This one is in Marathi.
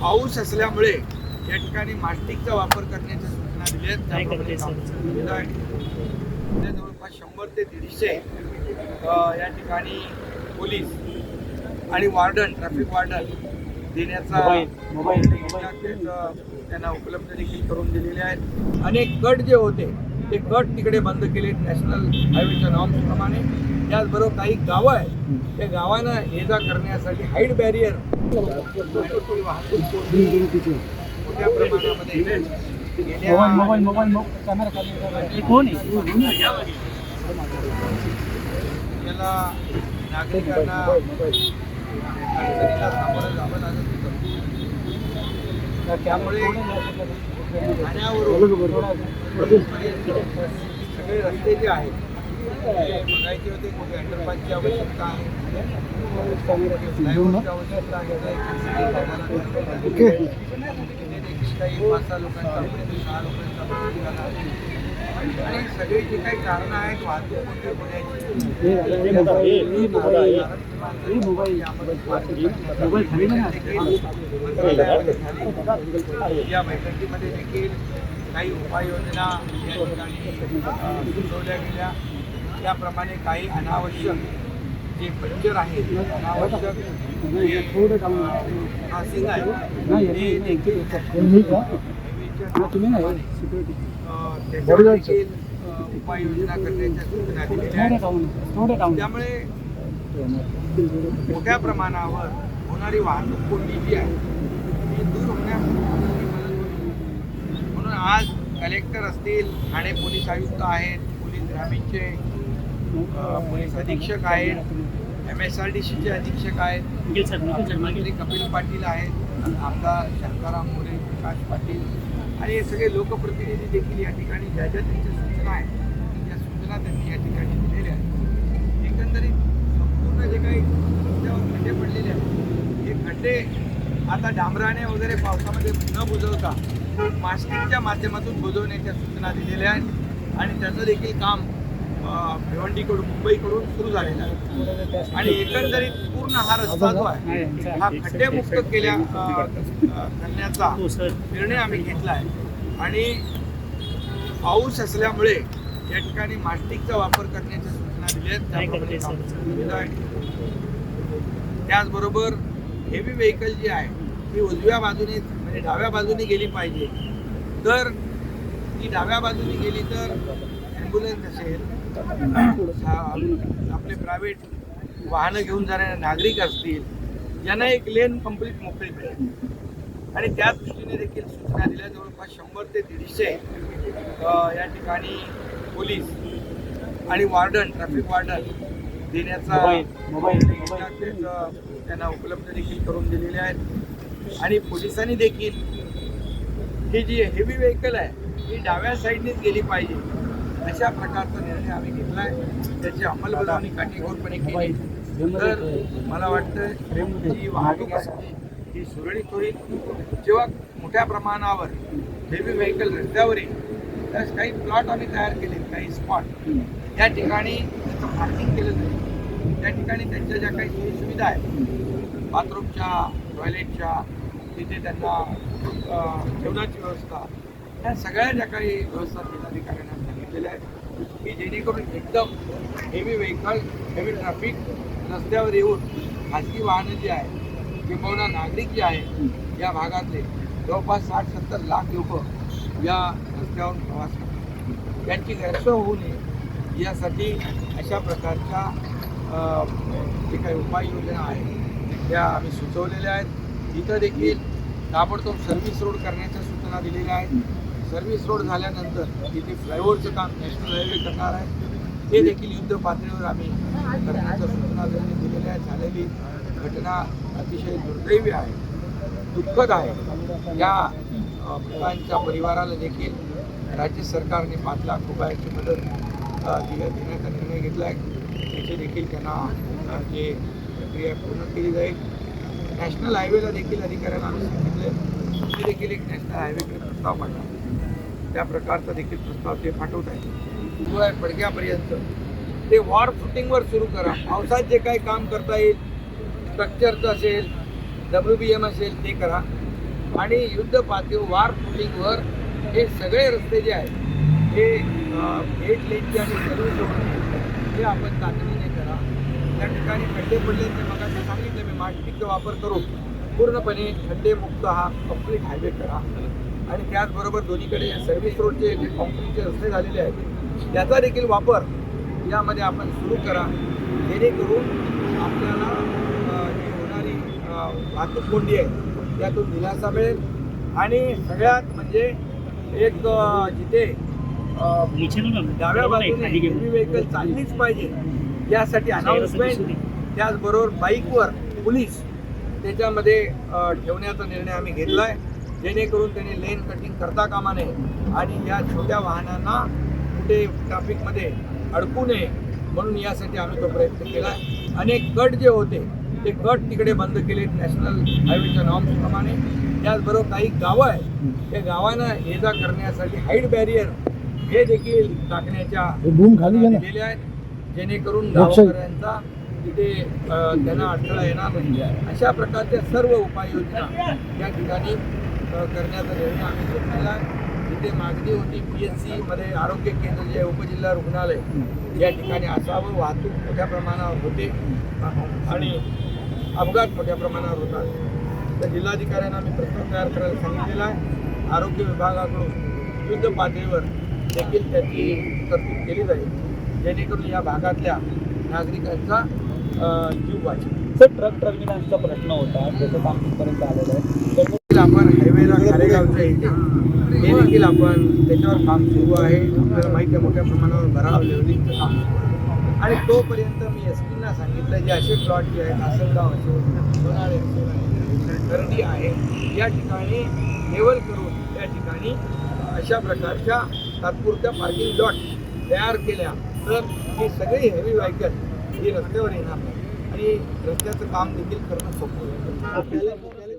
पाऊस असल्यामुळे या ठिकाणी मास्टिकचा वापर करण्याच्या सूचना दिल्या आहेत त्याप्रमाणे आहे म्हणजे जवळपास शंभर ते दीडशे या ठिकाणी पोलीस आणि वार्डन ट्रॅफिक वार्डन देण्याचा त्यांना उपलब्ध देखील करून दिलेले आहेत. अनेक गट जे होते ते गट तिकडे बंद केले नॅशनल हायवेच्या नॉर्म्स प्रमाणे. त्याचबरोबर काही गावं आहेत त्या गावांना ये जा करण्यासाठी हाईट बॅरियर वाहतूक मोबाईल मोठ्या प्रमाणामध्ये गेल्या याला नागरिकांना त्यामुळे सगळे रस्ते जे आहेत. ते बघायचे होते कुठे अंडरपासची आवश्यकता आहे फ्लायओव्हरची आवश्यकता आहे तिथे देखील काही पाच सहा लोकांचा मृत्यू, सहा लोकांचा मृत्यू झाला आणि सगळी जी काही कारणं आहेत वाहतूक कोंडी होण्याची या बैठकीमध्ये देखील काही उपाययोजना या ठिकाणी अ, सुचवल्या गेल्या त्याप्रमाणे काही अनावश्यक जे क्रॉसिंग आहे त्याच्यावर देखील उपाययोजना करण्याच्या सूचना दिलेल्या आहेत. त्यामुळे मोठ्या प्रमाणावर होणारी वाहतूक कोंडी जी आहे ती दूर होण्यास म्हणून आज कलेक्टर असतील ठाणे पोलीस आयुक्त आहेत पोलीस ग्रामीणचे पोलीस अधीक्षक आहेत एम एस आर डी सीचे अधीक्षक आहेत मंत्री कपिल पाटील आहेत आमदार शांताराम मोरे प्रकाश पाटील. आणि हे सगळे लोकप्रतिनिधी देखील या ठिकाणी ज्या ज्या त्यांच्या सूचना आहेत त्या सूचना त्यांनी या ठिकाणी दिलेल्या आहेत. एकंदरीत संपूर्ण जे काही रस्त्यावर खड्डे पडलेले आहेत हे खड्डे आता डांबराने वगैरे पावसामध्ये न बुजवता मास्टिकच्या माध्यमातून बुजवण्याच्या सूचना दिलेल्या आहेत. आणि त्याचं देखील काम भिवंडीकडून मुंबईकडून सुरू झालेलं आहे. आणि एकंदरीत पूर्ण हा रस्ता जो आहे हा खड्डेमुक्त केल्या करण्याचा निर्णय आम्ही घेतला आहे. आणि पाऊस असल्यामुळे या ठिकाणी मास्टिकचा वापर करण्याच्या सूचना दिल्या आहेत. आहे त्याचबरोबर हेवी व्हेकल जी आहे ती उजव्या बाजूने म्हणजे डाव्या बाजूने गेली पाहिजे. तर ती डाव्या बाजूने गेली तर ॲम्ब्युलन्स असेल आपले प्रायव्हेट वाहनं घेऊन जाणारे नागरिक असतील यांना एक लेन कंप्लीट मोकळी मिळेल. आणि त्या दृष्टीने देखील सूचना दिल्या जवळपास शंभर ते दीडशे या ठिकाणी पोलीस आणि वार्डन ट्रॅफिक वार्डन देण्याचा त्यांना उपलब्ध देखील करून दिलेले आहेत. आणि पोलिसांनी देखील ही जी हेवी व्हेकल आहे ही डाव्या साईडनेच गेली पाहिजे. अशा प्रकारचा निर्णय आम्ही घेतला आहे. त्याची अंमलबजावणी काटेकोरपणे केली. तर मला वाटतं जी वाहतूक आहे ही सुरळीत होईल. जेव्हा मोठ्या प्रमाणावर हेवी व्हेकल रस्त्यावर येईल त्यास काही प्लॉट आम्ही तयार केले काही स्पॉट त्या ठिकाणी त्याचं पार्किंग केलं जाईल. त्या ठिकाणी त्यांच्या ज्या काही सोयी सुविधा आहेत बाथरूमच्या टॉयलेटच्या तिथे त्यांना जेवणाची व्यवस्था ह्या सगळ्या ज्या काही व्यवस्था अधिकाऱ्यांना सांगितलेल्या आहेत की जेणेकरून एकदम हेवी व्हेकल हेवी ट्रॅफिक रस्त्यावर येऊन खाजगी वाहनं जी आहे किंबहुना नागरिक जे आहे या भागातले जवळपास साठ सत्तर लाख लोक या रस्त्यावरून प्रवास करतात. त्यांची गैरसोय होऊ नये यासाठी अशा प्रकारच्या जे काही उपाययोजना आहेत त्या आम्ही सुचवलेल्या आहेत. इथं देखील ताबडतोब सर्व्हिस रोड करण्याच्या सूचना दिलेल्या आहेत. सर्व्हिस रोड झाल्यानंतर तिथे फ्लायओव्हरचं काम नॅशनल हायवे करणार आहे. ते देखील युद्ध पातळीवर आम्ही करण्याच्या सूचना त्यांनी दिलेल्या आहेत झालेली घटना अतिशय दुर्दैवी आहे. दुःखद आहे. या मुलांच्या मृतांच्या परिवाराला देखील राज्य सरकारने पाच लाख रुपयाची मदत दिल्या देण्याचा निर्णय घेतला आहे. त्याचे देखील त्यांना जे प्रक्रिया पूर्ण केली जाईल. नॅशनल हायवेला देखील अधिकाऱ्यांना आम्ही सांगितलं ते देखील एक नॅशनल हायवेकडे प्रस्ताव पाठवा. त्या प्रकारचा देखील प्रस्ताव ते पाठवत आहेत. आहे पडक्यापर्यंत ते वॉर फुटिंगवर सुरू करा. पावसात जे काही काम करता येईल स्ट्रक्चरचं असेल डब्ल्यू बी एम असेल ते करा. आणि युद्ध पातळीवर वार फुटिंगवर हे सगळे रस्ते जे आहेत हे भेट लेनचे आणि सर्व रोड हे आपण तातडीने करा. त्या ठिकाणी खड्डे पडले ते मग आता सांगितलं मी मार्टिकचा वापर करून पूर्णपणे खड्डेमुक्त हा कंप्लीट हायवे करा. आणि त्याचबरोबर दोन्हीकडे सर्व्हिस रोडचे जे कॉन्क्रीटचे रस्ते झालेले आहेत त्याचा देखील वापर यामध्ये आपण सुरू करा. जेणेकरून आपल्याला जी होणारी वाहतूक कोंडी आहे त्यातून दिलासा मिळेल. आणि सगळ्यात म्हणजे एक जिथे डाव्या बाजूने हेवी व्हेकल चाललीच पाहिजे यासाठी अनाऊन्समेंट त्याचबरोबर बाईकवर पोलीस त्याच्यामध्ये ठेवण्याचा निर्णय आम्ही घेतला आहे जेणेकरून त्यांनी लेन कटिंग करता कामा नये आणि या छोट्या वाहनांना कुठे ट्रॅफिकमध्ये अडकू नये म्हणून यासाठी आम्ही तो प्रयत्न केला आहे अनेक गट जे होते ते गट तिकडे बंद केले नॅशनल हायवेच्या नॉर्म्सप्रमाणे त्याचबरोबर काही गावं आहेत त्या गावांना ये जा करण्यासाठी हाईट बॅरियर हे देखील टाकण्याच्या. दिलेले आहेत जेणेकरून. गावकऱ्यांचा तिथे त्यांना अडथळा येणार नाही अशा प्रकारच्या सर्व उपाययोजना या ठिकाणी अ, करण्याचा निर्णय आम्ही घेतलेला आहे तिथे मागणी होती पी एच सीमध्ये आरोग्य केंद्र जे उपजिल्हा रुग्णालय या ठिकाणी असावं. वाहतूक मोठ्या प्रमाणावर होते. आणि अपघात मोठ्या प्रमाणावर होतात. तर जिल्हाधिकाऱ्यांना आम्ही प्रस्ताव तयार करायला सांगितलेला आहे. आरोग्य विभागाकडून युद्ध पातळीवर देखील त्याची तरतूद केली जाईल. जेणेकरून या भागातल्या नागरिकांचा जीव वाचेल. सर ट्रक टर्मिनसचा प्रश्न होता त्याचं काम तिथपर्यंत आलेलं आहे. आपण मेरा खारेगावच्या इथे. हे देखील आपण त्याच्यावर काम सुरू आहे. आपल्याला माहिती आहे मोठ्या प्रमाणावर भराव लेवलिंगचं काम सुरू आहे आणि तोपर्यंत मी एस पींना सांगितलं जे असे प्लॉट जे आहेत आसनगाव असो सोनाळे गर्दी आहे या ठिकाणी लेवल करून त्या ठिकाणी अशा प्रकारच्या तात्पुरत्या पार्किंग लॉट तयार केल्या. तर ही सगळी हेवी व्हायकल ही रस्त्यावर येणार नाही. आणि रस्त्याचं काम देखील करणं सोपं होईल.